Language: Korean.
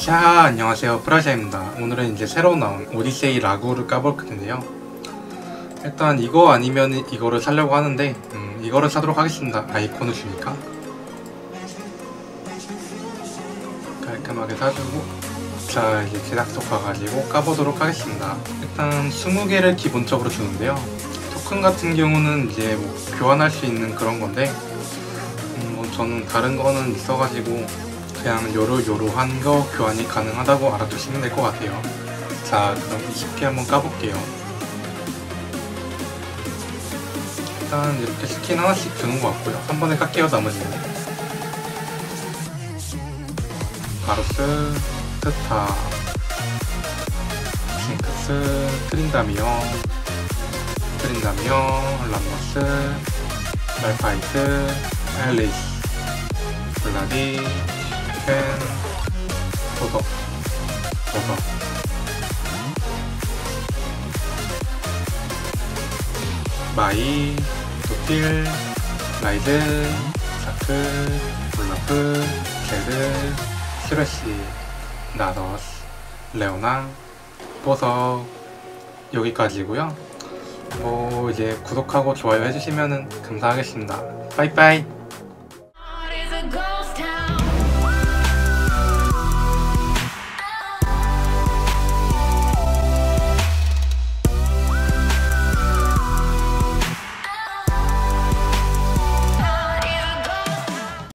자 안녕하세요. 프라샤입니다. 오늘은 이제 새로 나온 오디세이 라구를 까볼 텐데요. 일단 이거 아니면 이거를 사려고 하는데 음, 이거를 사도록 하겠습니다. 아이콘을 주니까. 깔끔하게 사주고 자 이제 제작소 가가지고 까보도록 하겠습니다. 일단 20개를 기본적으로 주는데요. 토큰 같은 경우는 이제 뭐 교환할 수 있는 그런 건데 음, 뭐 저는 다른 거는 있어가지고 그냥 요로요로한 거 교환이 가능하다고 알아두시면 될 것 같아요. 자, 그럼 20개 한번 까볼게요. 일단 이렇게 스킨 하나씩 주는 것 같고요. 한 번에 깎게요, 나머지는. 바로스, 스타, 징크스, 트린다미어, 트린다미어, 람머스, 말파이트, 앨리스, 블라디, 펜, 도덕, 도덕. 마이, 도필, 라이드, 사크, 블러프, 제드, 스레시, 나더스, 레오나, 보석 여기까지고요. 뭐 이제 구독하고 좋아요 해주시면 감사하겠습니다. 빠이빠이.